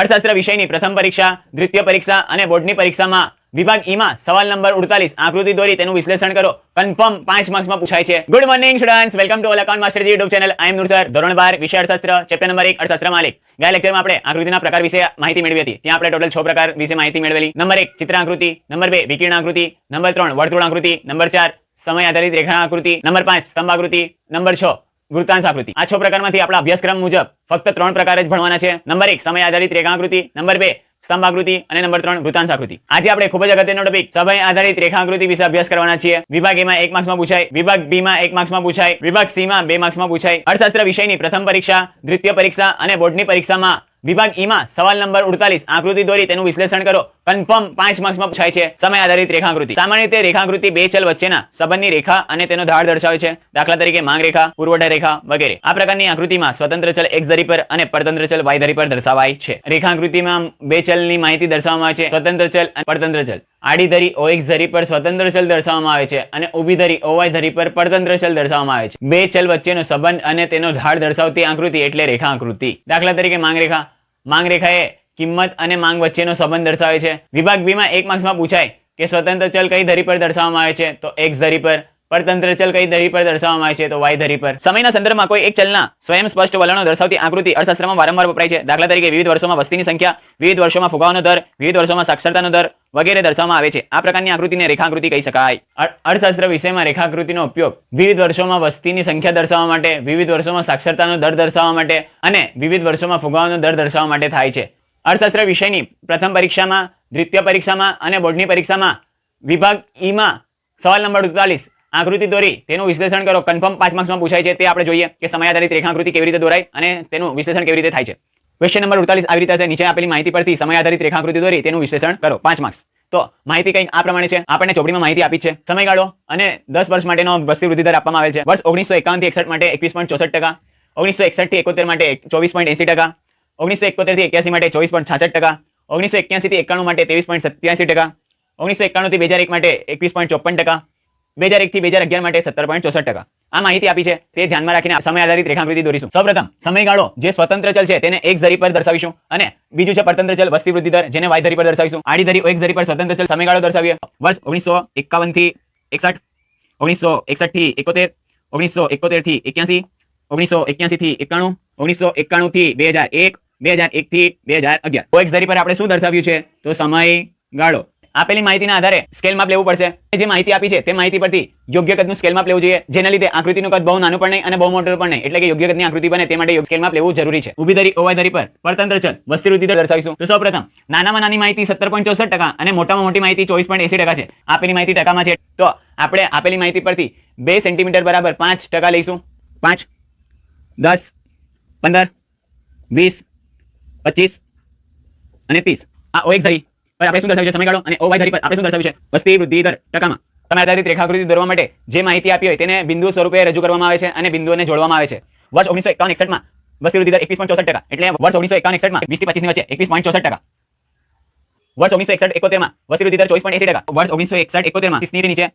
અર્થશાસ્ત્ર વિષયની પ્રથમ પરીક્ષા, દ્વિતીય પરીક્ષા અને બોર્ડની પરીક્ષામાં વિભાગ ઈમાં સવાલ નંબર ઉડતાલીસ, આકૃતિ દોરી, તેનું વિશ્લેષણ કરો. કન્ફર્મ પાંચ માર્ક્સમાં પૂછાય છે. Good morning students welcome to all account માસ્ટરજી YouTube channel I am Noor sir ધોરણ બાર, વિષય અર્થશાસ્ત્ર ચેપ્ટર નંબર એક, અર્થશાસ્ત્ર માલિક. ગયા લેક્ચરમાં આપણે આકૃતિના પ્રકાર વિશે માહિતી મેળવી હતી. ત્યાં આપણે ટોટલ છ પ્રકાર વિશે માહિતી મેળવેલી. નંબર એક ચિત્ર આકૃતિ નંબર બે વિકિરણ આકૃતિ નંબર ત્રણ વર્તુળ આકૃતિ નંબર ચાર, સમય આધારિત રેખા આકૃતિ નંબર પાંચ સ્તંભ આકૃતિ નંબર છ વૃત્તાંશ આકૃતિ આ છ પ્રકારમાંથી આપણા અભ્યાસક્રમ મુજબ ફક્ત ત્રણ પ્રકાર જ ભણવાના છે. નંબર એક, સમય આધારિત રેખાકૃતિ. નંબર બે સ્તંભ આકૃતિ અને નંબર ત્રણ વૃત્તાંશ આકૃતિ આજે આપણે ખૂબ જ અગત્યનો ટોપિક સમય આધારિત રેખાકૃતિ વિશે અભ્યાસ કરવાના છીએ. વિભાગ એમાં એક માર્ક્સમાં પૂછાય, વિભાગ બી માં એક માર્ક્સમાં પૂછાય, વિભાગ સી માં બે માર્ક્સમાં પૂછાય. અર્થશાસ્ત્ર વિષયની પ્રથમ પરીક્ષા, દ્વિતીય પરીક્ષા અને બોર્ડની પરીક્ષામાં વિભાગ ઈમાં સવાલ નંબર ઉડતાલીસ, આકૃતિ દોરી, તેનું વિશ્લેષણ કરો. કન્ફર્મ પાંચ માર્ક્સમાં પૂછાય છે. સમય આધારિત રેખાકૃતિ. સામાન્ય રીતે રેખાકૃતિ બે ચલ વચ્ચેના સંબંધની રેખા અને તેનો ધાર દર્શાવે છે. દાખલા તરીકે માંગ રેખા, પુરવઠા રેખા વગેરે. આ પ્રકારની આકૃતિમાં સ્વતંત્ર ચલ એક્સ ધરી પર અને પરતંત્ર ચલ વાય ધરી પર દર્શાવાય છે. રેખાકૃતિમાં બે ચલની માહિતી દર્શાવવામાં આવે છે. સ્વતંત્ર ચલ અને પરતંત્ર ચલ. આડી ધરી ઓ એક્સ ધરી પર સ્વતંત્ર ચલ દર્શાવવામાં આવે છે અને ઊભી ધરી ઓવાય ધરી પર પરતંત્ર ચલ દર્શાવવામાં આવે છે. બે ચલ વચ્ચેનો સંબંધ અને તેનો ઢાળ દર્શાવતી આકૃતિ એટલે રેખા આકૃતિ દાખલા તરીકે માંગ રેખા માંગ રેખા એ કિંમત અને માંગ વચ્ચેનો સંબંધ દર્શાવે છે. વિભાગ બીમાં એક માર્ક્સમાં પૂછાય કે સ્વતંત્ર ચલ કઈ ધરી પર દર્શાવવામાં આવે છે? તો એક્સ ધરી પર પરતંત્ર ચલ કઈ ધરી પર દર્શાવવામાં આવે છે તો વાય ધરી પર. સમયના સંદર્ભમાં કોઈ એક ચલના સ્વયં સ્પષ્ટ વલણો દર્શાવતી આકૃતિ અર્થશાસ્ત્રમાં વારંવાર વપરાય છે. દાખલા તરીકે વિવિધ વર્ષોમાં વસ્તીની સંખ્યા, વિવિધ વર્ષોમાં ફુગાવાનો દર, વિવિધ વર્ષોમાં સાક્ષરતાનો દર વગેરે દર્શાવવામાં આવે છે. આ પ્રકારની આકૃતિને રેખાકૃતિ કહી શકાય. અર્થશાસ્ત્ર વિષયમાં રેખાકૃતિનો ઉપયોગ વિવિધ વર્ષોમાં વસ્તીની સંખ્યા દર્શાવવા માટે, વિવિધ વર્ષોમાં સાક્ષરતાનો દર દર્શાવવા માટે અને વિવિધ વર્ષોમાં ફુગાવાનો દર દર્શાવવા માટે થાય છે. અર્થશાસ્ત્ર વિષયની પ્રથમ પરીક્ષામાં, દ્વિતીય પરીક્ષામાં અને બોર્ડની પરીક્ષામાં વિભાગ ઈમાં સવાલ નંબર ઉડતાલીસ આકૃતિ દોરી, તેનું વિશ્લેષણ કરો. કન્ફર્મ પાંચ માર્ક્સમાં પૂછાય છે, તે આપણે જોઈએ કે સમય આધારિત રેખાકૃતિ કેવી રીતે દોરાય અને તેનું વિશ્લેષણ કેવી રીતે થાય છે. ક્વેશ્ચન નંબર ઉડતાલીસ આવી રીતે નીચે આપેલી માહિતી પરથી સમય આધારિત રેખાકૃતિ દોરી, તેનું વિશ્લેષણ કરો. પાંચ માર્ક્સ તો માહિતી કંઈક આ પ્રમાણે છે, આપણને ચોપડીમાં માહિતી આપી છે. સમયગાળો અને દસ વર્ષ માટેનો વસ્તી વૃદ્ધિ દર આપવામાં આવેલ છે. વર્ષ ઓગણીસો એકાવનથી એકસઠ માટે એકવીસ પોઈન્ટ ચોસઠ ટકા, ઓગણીસો એકસઠથી એકોતેર માટે ચોવીસ પોઈન્ટ એસી ટકા, ઓગણીસો એકોતેરથી એક્યાસી માટે ચોવીસ પોઈન્ટ છાસઠ ટકા, ઓગણીસો એક્યાસી થી એકાણું માટે ત્રેવીસ પોઈન્ટ સત્યાસી ટકા, ઓગણીસો એકાણું થી બે હજાર એક માટે એકવીસ પોઈન્ટ ચોપન ટકા બે હજાર એક થી બે હજાર અગિયાર માટે સત્તર પોઈન્ટ ચોસઠ ટકા. આ માહિતી આપી છે. તે ધ્યાનમાં રાખીને સમય આધારિત રેખાકૃતિ દોરીશું. સૌપ્રથમ, સમયગાળો જે સ્વતંત્ર ચલ છે તેને એક ધરી પર દર્શાવીશું અને બીજું છે પરતંત્ર ચલ વસ્તી વૃદ્ધિ દર જેને વાય ધરી પર દર્શાવીશું. આડી ધરી એક ધરી પર સ્વતંત્ર ચલ સમયગાળો દર્શાવીએ. વર્ષ ઓગણીસો એકાવનથી એકસઠ, ઓગણીસો એકસઠથી એકોતેર, ઓગણીસો એકોતેરથી એક્યાસી, ઓગણીસો એક્યાસી થી એકાણું, ઓગણીસો એકાણું થી બે હજાર એક, બે હજાર એક થી બે હજાર અગિયાર. ઓએક્સ ધરી પર આપણે શું દર્શાવ્યું છે? તો સમયગાળો. આપેલી માહિતીના આધારે સ્કેલ માપ લેવું પડશે. જે માહિતી આપી છે, તે માહિતી પરથી યોગ્ય કદનું સ્કેલ માપ લેવું જોઈએ. જેના લીધે આકૃતિનું કદ બહુ નાનું પણ નહીં અને બહુ મોટું પણ નહીં. એટલે કે યોગ્ય કદની આકૃતિ બને તે માટે સ્કેલ માપ લેવું જરૂરી છે. ઊભી ધરી ઓવાય ધરી પર પરતંત્ર ચલ વસ્તી વૃદ્ધિ દર્શાવીશું. તો સૌપ્રથમ, નાનામાં નાની માહિતી સત્તર પોઈન્ટ ચોસઠ ટકા અને મોટામાં મોટી માહિતી ચોવીસ પોઈન્ટ એસી છે. આપેલી માહિતી ટકામાં છે. તો આપણે આપેલી માહિતી પરથી બે સેન્ટીમીટર બરાબર પાંચ ટકા લઈશું. પાંચ, દસ, પંદર, વીસ, પચીસ અને ત્રીસ. આ ઓએક્સ ધરી. પર આપણે શું દર્શાવ્યું છે સમયગાળો અને ઓવાય ધરી પર આપણે શું દર્શાવ્યું છે વસ્તી વૃદ્ધિ દર ટકામાં. તમે આધારિત રેખાકૃતિ દોરવા માટે જે માહિતી આપી હોય તેને બિંદુ સ્વરૂપે રજૂ કરવામાં આવે છે અને બિંદુઓને જોડવામાં આવે છે. વર્ષ ઓગણીસો એકાવન એકસઠમાં વસ્તી વૃદ્ધિ દર એકવીસ પોઈન્ટ ચોસઠ ટકા એટલે વર્ષ ઓગણીસો એકાવન એકસઠમાં વીસથી પચીસની વચ્ચે એકવીસ પોઈન્ટ ચોસઠ ટકા. વર્ષ ઓગણીસો એકસઠ એકોતેરમાં વસ્તી વૃદ્ધિ દર ચોવીસ પોઈન્ટ એસી ટકા. વર્ષ ઓગણીસો એકસઠ એકોતેરમાં ત્રીસની નીચે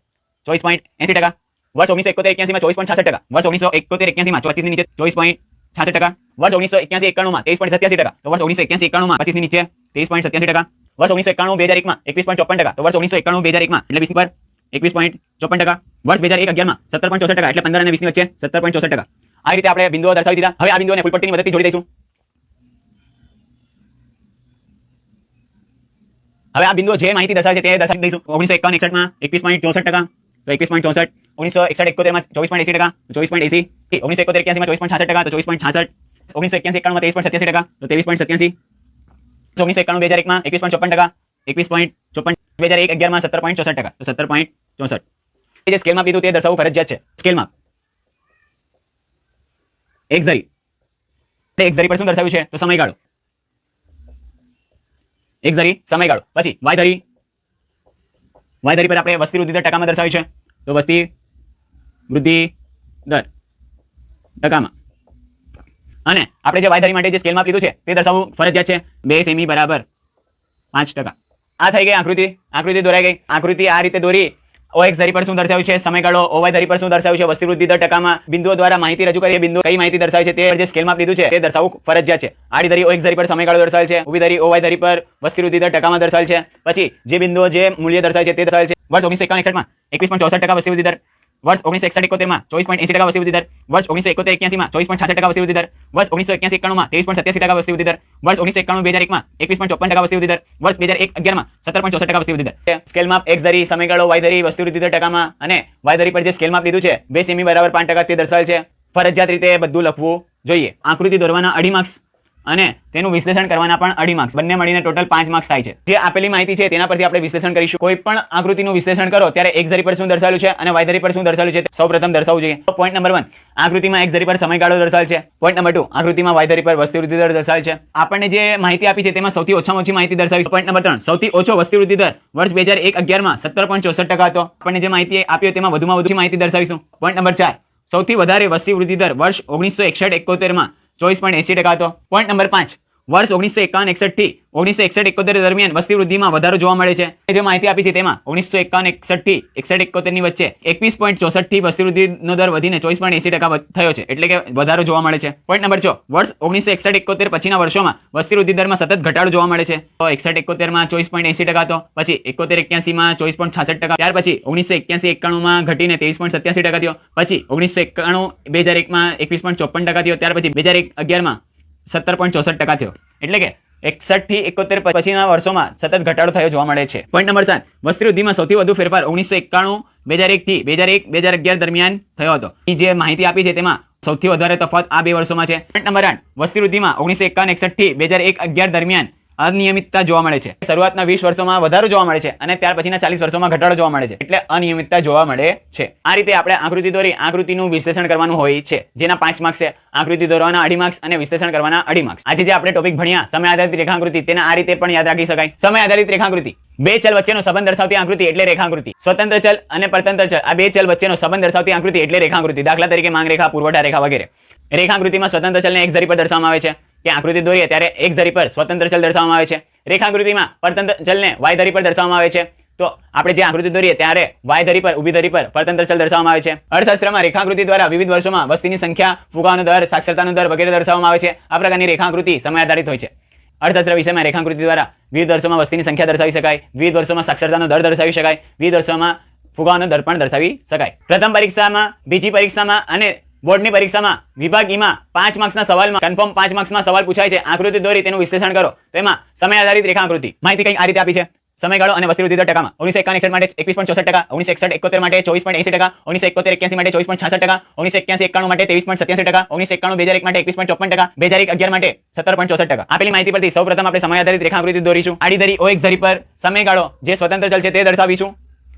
ચોવીસ પોઈન્ટ એસી ટકા. વર્ષ ઓગણીસો એકોતેર એક્યાસીમાં ચોવીસ પોઈન્ટ છાસઠ ટકા. વર્ષ ઓગણીસો એકોતેર એક્યાસીમાં ચોત્રીસની નીચે ચોવીસ પોઈન્ટ છાસઠ ટકા. વર્ષ ઓગણીસો એક્યાસી એકાણુંમાં ત્રેવીસ પોઈન્ટ સત્યાસી ટકા. તો વર્ષ ઓગણીસો એક્યાસી એકાણુંમાં પચીસની નીચે ત્રેવીસ પોઈન્ટ સત્યાસી ટકા. વર્ષ ઓગણીસો એકાણું બે હજાર એકમાં એકવીસ પોઈન્ટ ચોપન ટકા તો વર્ષ ઓગણીસો એકાણું બે હજાર એકમાં એટલે વીસ પર એકવીસ પોઈન્ટ ચોપન ટકા વર્ષ બે હજાર એક અગિયારમાં સત્તર પોઈન્ટ ચોસઠ ટકા એટલે પંદર અને વીસની વચ્ચે સત્તર પોઈન્ટ ચોસઠ ટકા આ રીતે આપણે બિંદુઓ દર્શાવી દીધા. હવે આ બિંદુઓને ફૂલપટ્ટીની મદદથી જોડી દઈશું. હવે આ બિંદુઓ જે માહિતી દર્શાવે છે તે દર્શાવી દઈશું. ઓગણીસો એકાવન એકસઠમાં એકવીસ પોઈન્ટ ચોસઠ ટકા, તો એકવીસ પોઈન્ટ ચોસઠ. ઓગણીસો એકસઠ એકોતેરમાં ચોવીસ પોઈન્ટ એસી ટકા ચોવીસ પોઈન્ટ એસી. ઓગણીસો એકોતેર એક્યાસીમાં ચોવીસ પોઈન્ટ છાસઠ ટકા, તો ચોવીસ પોઈન્ટ છાસઠ. ઓગણીસો એક્યાસી એકાણુંમાં ત્રેવીસ પોઈન્ટ સત્યાસી ટકા, તો ત્રેવીસ પોઈન્ટ સત્યાસી. ઓગણીસો એકાણું બે હજાર એકમાં એકવીસ પોઈન્ટ ચોપન ટકા, એકવીસ પોઈન્ટ ચોપન બે હજાર એક અગિયારમાં સત્તર પોઈન્ટ ચોસઠ ટકા. સત્તર પોઈન્ટ ચોસઠ. જે સ્કેલમાં કીધું તે દર્શાવવું ફરજિયાત છે. સ્કેલમાં એક ધરી એક ધરી પર શું દર્શાવ્યું છે? તો સમયગાળો. એક ધરી સમયગાળો. પછી વાય ધરી વાય ધરી પર આપણે વસ્તી વૃદ્ધિ દર ટકામાં દર્શાવ્યું છે. તો વસ્તી વૃદ્ધિ દર ટકામાં. અને આપણે જે વાય ધરી માટે જે સ્કેલમાં કીધું છે, તે દર્શાવવું ફરજિયાત છે. બે સેમી બરાબર પાંચ ટકા. આ થઈ ગઈ આકૃતિ. આકૃતિ દોરાઈ ગઈ. આકૃતિ આ રીતે દોરી. ઓએક્સ ધરી પર શું દર્શાવ્યું છે? સમયગાળો. ઓવાય ધરી પર શું દર્શાવ્યું છે? વસ્તી વૃદ્ધિ દર ટકામાં. બિંદુઓ દ્વારા માહિતી રજૂ કરી એ બિંદુ કઈ માહિતી દર્શાવે છે તે જે સ્કેલમાં લીધું છે, તે દર્શાવવું ફરજિયાત છે. આડી ધરી ઓએક્સ ધરી પર સમયગાળો દર્શાવેલ છે. ઊભી ધરી ઓવાય ધરી પર વસ્તી વૃદ્ધિ દર ટકામાં દર્શાવેલ છે. પછી જે બિંદુઓ જે મૂલ્ય દર્શાવે છે તે દર્શાવે છે. વર્ષ ઓગણીસો એકાવન એકસઠમાં એકવીસ પોઈન્ટ ચોસઠ ટકા વસ્તી વૃદ્ધિ દર. વર્ષ ઓગણીસો એકસઠ એકોતેરમાં ચોવીસ પોઈન્ટ એસી ટકા વસ્તી વૃદ્ધિ દર, વર્ષ ઓગણીસો એકોતેર એક્યાસીમાં ચોવીસ પોઈન્ટ છાસઠ ટકા વસ્તી વૃદ્ધિ દર, વર્ષ ઓગણીસો એક્યાસી એકાણુંમાં ત્રેવીસ પોઈન્ટ સત્યાસી ટકા વસ્તી વૃદ્ધિ દર, વર્ષ ઓગણીસો એકાણું બે હજાર એકમાં એકવીસ પોઈન્ટ ચોપન ટકા વસ્તી વૃદ્ધિ દર, વર્ષ બે હજાર એક અગિયારમાં સત્તર પોઈન્ટ ચોસઠ ટકા વસ્તી વૃદ્ધિ દર. સ્કેલમાં એક્સ ધરી, સમયગાળો વાય વસ્તી વૃદ્ધિ દર ટકામાં અને વાય પર જે સ્કેલમાં લીધું છે, બે સેમી બરાબર પાંચ ટકા તે દર્શાવેલ છે. ફરજિયાત રીતે બધું લખવું જોઈએ. આકૃતિ દોરવાના અઢી માર્ક્સ અને તેનું વિશ્લેષણ કરવાના પણ અઢી માર્ક્સ બંને મળીને ટોટલ પાંચ માર્ક્સ થાય છે. જે આપેલી માહિતી છે તેના પરથી આપણે વિશ્લેષણ કરીશું. કોઈ પણ આકૃતિનું વિશ્લેષણ કરો, ત્યારે એક ધરી પર શું દર્શાવેલું છે અને વાય ધરી પર શું દર્શાવેલું છે સૌ પ્રથમ દર્શાવવું જોઈએ. પોઈન્ટ નંબર વન આકૃતિમાં એક ધરી પર સમયગાળો દર્શાવેલ છે. પોઈન્ટ નંબર ટુ આકૃતિમાં વાય ધરી પર વસ્તી વૃદ્ધિ દર દર્શાવેલ છે. આપણને જે માહિતી આપી છે તેમાં સૌથી ઓછામાં ઓછી માહિતી દર્શાવી પોઈન્ટ નંબર ત્રણ સૌથી ઓછો વસ્તી વૃદ્ધિ દર વર્ષ બે હજાર એક અગિયારમાં સત્તર પોઈન્ટ ચોસઠ ટકા હતો. આપણને જે માહિતી આપી તેમાં વધુમાં વધુ માહિતી દર્શાવીશું. પોઈન્ટ નંબર ચાર સૌથી વધારે વસ્તી વૃદ્ધિ દર વર્ષ ઓગણીસો એકસઠ એકોતેરમાં ચોવીસ પોઈન્ટ એસી ટકા હતો. પોઈન્ટ નંબર પાંચ. વર્ષ ઓગણીસો એકાવન એકસઠથી ઓગણીસો એકસઠ એકોતેર દરમિયાન વસ્તી વૃદ્ધિમાં વધારો જોવા મળે છે. જે માહિતી આપી છે તેમાં ઓગણીસો એકાવન એકસઠથી એકસઠ એકોતેરની વચ્ચે એકવીસ પોઈન્ટ ચોસઠથી વસ્તી વૃદ્ધિનો દર વધીને ચોવીસ પોઈન્ટ એસી ટકા થયો છે. એટલે કે વધારો જોવા મળે છે. પોઈન્ટ નંબર છ. વર્ષ ઓગણીસો એકસઠ એકોતેર પછીના વર્ષોમાં વસ્તી વૃદ્ધિ દરમાં સતત ઘટાડો જોવા મળે છે. તો એકસઠ એકોતેરમાં ચોવીસ પોઈન્ટ એસી ટકા હતો. પછી એકોતેર એક્યાસીમાં ચોવીસ પોઈન્ટ છાસઠ ટકા. ત્યાર પછી ઓગણીસો એક્યાસી એકાણુંમાં ઘટીને ત્રેવીસ પોઈન્ટ સત્યાસી ટકા થયો. પછી ઓગણીસો એકાણું, બે હજાર એકમાં એકવીસ પોઈન્ટ ચોપન ટકા થયો. ત્યાર પછી બે હજાર અગિયારમાં સત્તર પોઈન્ટ ચોસઠ ટકા થયો. એટલે કે એકસઠથી એકોતેર પછીના વર્ષોમાં સતત ઘટાડો થયો જોવા મળે છે. પોઈન્ટ નંબર સાત વસ્તી સૌથી વધુ ફેરફાર ઓગણીસો એકાણું, બે હજાર એક થી બે હજાર એક, બે હજાર અગિયાર દરમિયાન થયો હતો. એ જે માહિતી આપી છે તેમાં સૌથી વધારે તફાવત આ બે વર્ષોમાં છે. પોઈન્ટ નંબર આઠ વસ્તી વૃદ્ધિમાં ઓગણીસો એકાવન એકસઠથી બે હજાર એક, અગિયાર દરમિયાન અનિયમિતતા જોવા મળે છે. શરૂઆતના વીસ વર્ષોમાં વધારો જોવા મળે છે અને ત્યાર પછીના ચાલીસ વર્ષોમાં ઘટાડો જોવા મળે છે. એટલે અનિયમિતતા જોવા મળે છે. આ રીતે આપણે આકૃતિ દોરી આકૃતિનું વિશ્લેષણ કરવાનું હોય છે. જેના પાંચ માર્ક્સ છે. આકૃતિ દોરવાના અઢી માર્ક્સ અને વિશ્લેષણ કરવાના અઢી માર્ક્સ આજે જે આપણે ટોપિક ભણ્યા, સમય આધારિત રેખાકૃતિ, તેના આ રીતે પણ યાદ રાખી શકાય. સમય આધારિત રેખાકૃતિ. બે ચલ વચ્ચેનો સંબંધ દર્શાવતી આકૃતિ એટલે રેખાકૃતિ. સ્વતંત્ર ચલ અને પરતંત્ર ચલ. આ બે ચલ વચ્ચેનો સંબંધ દર્શાવતી આકૃતિ એટલે રેખાકૃતિ. દાખલા તરીકે માંગ રેખા પુરવઠા રેખા વગેરે. રેખાકૃતિમાં સ્વતંત્ર ચલને એક ધરી પર દર્શાવવામાં આવે છે. કે આકૃતિ દોરીએ ત્યારે એક ધરી પર સ્વતંત્ર ચલ દર્શાવવામાં આવે છે. રેખાકૃતિમાં પરતંત્ર ચલને વાય ધરી પર દર્શાવવામાં આવે છે. તો આપણે જે આકૃતિ દોરીએ ત્યારે વાય ધરી પર, ઊભી ધરી પર પરતંત્ર ચલ દર્શાવવામાં આવે છે. અર્થશાસ્ત્રમાં રેખાકૃતિ દ્વારા વિવિધ વર્ષોમાં વસ્તીની સંખ્યા, ફુગાવાનો દર, સાક્ષરતાનો દર વગેરે દર્શાવવામાં આવે છે. આ પ્રકારની રેખાકૃતિ સમય આધારિત હોય છે. અર્થશાસ્ત્ર વિષયમાં રેખાકૃતિ દ્વારા વિવિધ વર્ષોમાં વસ્તીની સંખ્યા દર્શાવી શકાય, વિવિધ વર્ષોમાં સાક્ષરતાનો દર દર્શાવી શકાય, વિવિધ વર્ષોમાં ફુગાવાનો દર પણ દર્શાવી શકાય. પ્રથમ પરીક્ષામાં, બીજી પરીક્ષામાં અને બોર્ડની પરીક્ષામાં વિભાગ ઈમાં પાંચ માર્ક્સના સવાલમાં કન્ફર્મ પાંચ માર્ક્સમાં સવાલ પૂછાય છે. આકૃતિ દોરી તેનું વિશ્લેષણ કરો. તો એમાં સમય આધારિત રેખાકૃતિ. માહિતી કંઈક આ રીતે આપી છે? સમયગાળો અને વસ્તી વૃદ્ધિ દર ટકામાં. ઓગણીસો એકાવન એકસઠ માટે એકવીસ પોઈન્ટ ચોસઠ ટકા, ઓગણીસો એકસઠ એકોતેર માટે ચોવીસ પોઈન્ટ એસી ટકા, ઓગણીસો એકોતેર એક્યાસી માટે ચોવીસ પોઈન્ટ છાસઠ ટકા, ઓગણીસો એક્યાસી એકાણું માટે ત્રેવીસ પોઈન્ટ સત્યાસી ટકા, ઓગણીસો એકાણું બે હજાર એક માટે એકવીસ પોઈન્ટ ચોપન ટકા બે હજાર એક અગિયાર માટે સત્તર પોઈન્ટ ચોસઠ ટકા. આપેલી માહિતી પરથી સૌ પ્રથમ આપણે સમય આધારિત રેખાકૃતિ દોરીશું. આડી ધરી એક ધરી પર સમયગાળો જે સ્વતંત્ર ચલ છે તે દર્શાવીશું.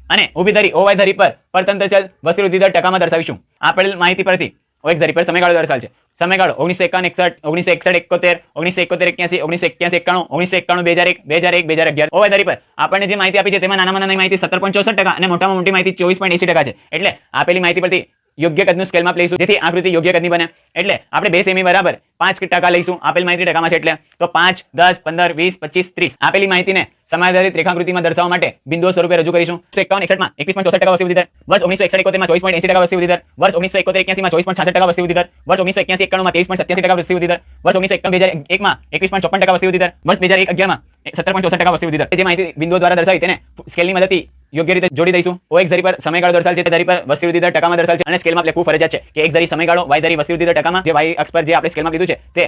અને ઊભી ધરી ઓવાય ધરી પર પરતંત્ર ચલ વસ્તી દર ટકામાં દર્શાવીશું. આપેલ માહિતી પરથી ઓએક્સ ધરી પર સમયગાળો દર્શાવે છે સમયગાળો ઓગણીસો એકાવન, એકસઠ, ઓગણીસો એકસઠ, એકોતેર, ઓગણીસો એકોતેર, એક્યાસી, ઓગણીસો એક્યાસી, એકાણું, ઓગણીસો એકાણું, બે હજાર એક, બે હજાર એક, બે હજાર અગિયાર. ઓવાય પર. આપણને જે માહિતી આપી છે તેમાં નાનામાં નાની માહિતી સત્તર પોઈન્ટ ચોસઠ ટકા અને મોટામાં મોટી માહિતી ચોવીસ પોઈન્ટ એસી ટકા છે. એટલે આપેલી માહિતી પરથી યોગ્ય કદનું સ્કેલમાં લઈશું જેથી આકૃતિ યોગ્ય કદની બને. એટલે આપણે બે સેમી બરાબર પાંચ ટકા લઈશું આપેલ માહિતી ટકામાં છે એટલે તો પાંચ, દસ, પંદર, વીસ, પચીસ, ત્રીસ. આપેલી માહિતીને સમાધારિત રેખાકૃતિમાં દર્શાવવા માટે બિંદુઓ સ્વરૂપે રજૂ કરીશું. એકાવન, એકસઠમાં એકવીસ પોઈન્ટ ચોસઠ ટકા વસ્તી વૃદ્ધિ દર વર્ષ ઓગણીસો એકસઠ, એકોતેરમાં ચોવીસ પોઈન્ટ એસી ટકા વસ્તી વૃદ્ધિ દર વર્ષ ઓગણીસો એકોતેર, એક્યાસીમાં ચોવીસ પોઈન્ટ છાસઠ ટકા વસ્તી વૃદ્ધિ દર વર્ષ ઓગણીસો એક્યાસી એકાણુંમાં ત્રેવીસ પોઈન્ટ સત્યાસી ટકા વસ્તી વૃદ્ધિ દર, વર્ષ ઓગણીસો એકાવન બે હજાર એકમાં એકવીસ પોઈન્ટ ચોપન ટકા વસ્તી વૃદ્ધિ દર, વર્ષ બે હજાર એક અગિયારમાં સત્તર પોઈન્ટ ચોસઠ ટકા વસ્તી વૃદ્ધિ દર. જે માહિતી બિંદુઓ દ્વારા દર્શાવી તેને સ્કેલની મદદથી યોગ્ય રીતે જોડી દઈશું. એક ધરી પર સમયગાળો દર્શાવે છે, તે ધરી પર વસ્તી વૃદ્ધિ દર ટકામાં દર્શાવે છે અને સ્કેલમાં લખવું ફરજિયાત છે કે એક ધરી સમયગાળો વાય ધરી વસ્તી વૃદ્ધિ દર ટકામાં, જે વાય અક્ષ પર જે આપણે સ્કેલમાં કીધું છે, તે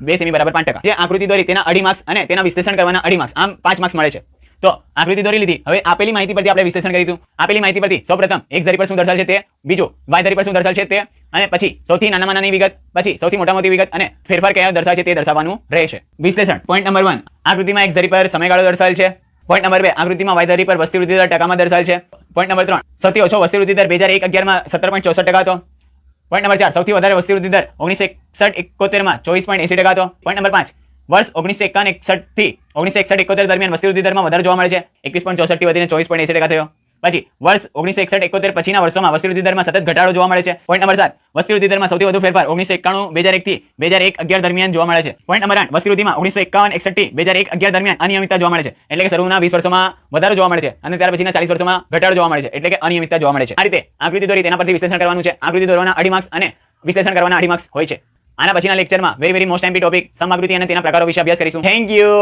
બે સેમી બરાબર પાંચ ટકા. જે આકૃતિ દોરી તેના અઢી માર્ક્સ અને તેના વિશ્લેષણ કરવાના અઢી માર્ક્સ આમ પાંચ માર્ક્સ મળે છે. તો આકૃતિ દોરી લીધી. હવે આપેલી માહિતી પરથી આપણે વિશ્લેષણ કરીશું. આપેલી માહિતી પરથી સૌપ્રથમ એક ધરી પર શું દર્શાવે છે તે, બીજું વાય ધરી પર શું દર્શાવે છે તે, અને પછી સૌથી નાનામાં નાની વિગત, પછી સૌથી મોટા મોટી વિગત અને ફેરફાર કયા છે તે દર્શાવવાનું રહેશે. વિશ્લેષણ. પોઈન્ટ નંબર વન આકૃતિમાં એક ધરી પર સમયગાળો દર્શાવેલ છે. પોઈન્ટ નંબર બે. આકૃતિમાં વાય ધરી પર વસ્તી વૃદ્ધિ દર ટકામાં દર્શાવેલ છે. પોઈન્ટ નંબર ત્રણ. સૌથી ઓછો વસ્તી વૃદ્ધિ દર બે હજાર એક અગિયારમાં સત્તર પોઈન્ટ ચોસઠ ટકા હતો. પોઈન્ટ નંબર ચાર. સૌથી વધારે વસ્તી વૃદ્ધિ દર ઓગણીસો એકસઠ એકોતેરમાં ચોવીસ પોઈન્ટ એસી ટકા હતો. પોઈન્ટ નંબર પાંચ. વર્ષ ઓગણીસો એકાવન એકસઠથી ઓગણીસો એકસઠ એકોતેર દરમિયાન વસ્તી વૃદ્ધિ દરમાં વધારો જોવા મળે છે. એકવીસ પોઈન્ટ ચોસઠથી વધીને ચોવીસ પોઈન્ટ એસી ટકા થયો. પછી વર્ષ ઓગણીસો એકસઠ એકોતેર પછીના વર્ષોમાં વસ્તી વૃદ્ધિ દરમાં સતત ઘટાડો જોવા મળે છે. પોઈન્ટ નંબર સાત વસ્તી દરમાં સૌથી વધુ ફેરફાર ઓગણીસો એકાણું બે હજાર એકથી બે હજાર એક અગિયાર દરમિયાન જોવા મળે છે. પોઈન્ટ નંબર આઠ. વસ્તી ઓગણીસો એકાવન એકસઠથી બે હજાર એક અગિયાર દરમિયાન અનિયમિતતા જોવા મળે છે. એટલે કે શરૂના વીસ વર્ષોમાં વધારો જોવા મળે છે અને ત્યાર પછીના ચાલીસ વર્ષોમાં ઘટાડો જોવા મળે છે. એટલે કે અનિયમિતતા જોવા મળે છે. આ રીતે આકૃતિ દોરી તેના પરથી વિશ્લેષણ કરવાનું છે. આકૃતિ દોરવાના અઢી માર્ક્સ અને વિશ્લેષણ કરવાના અઢી માર્ક્સ હોય છે. આના પછીના લેક્ચરમાં very very most imp topic સમાકૃતિ અને તેના પ્રકારો વિશે અભ્યાસ કરીશું. Thank you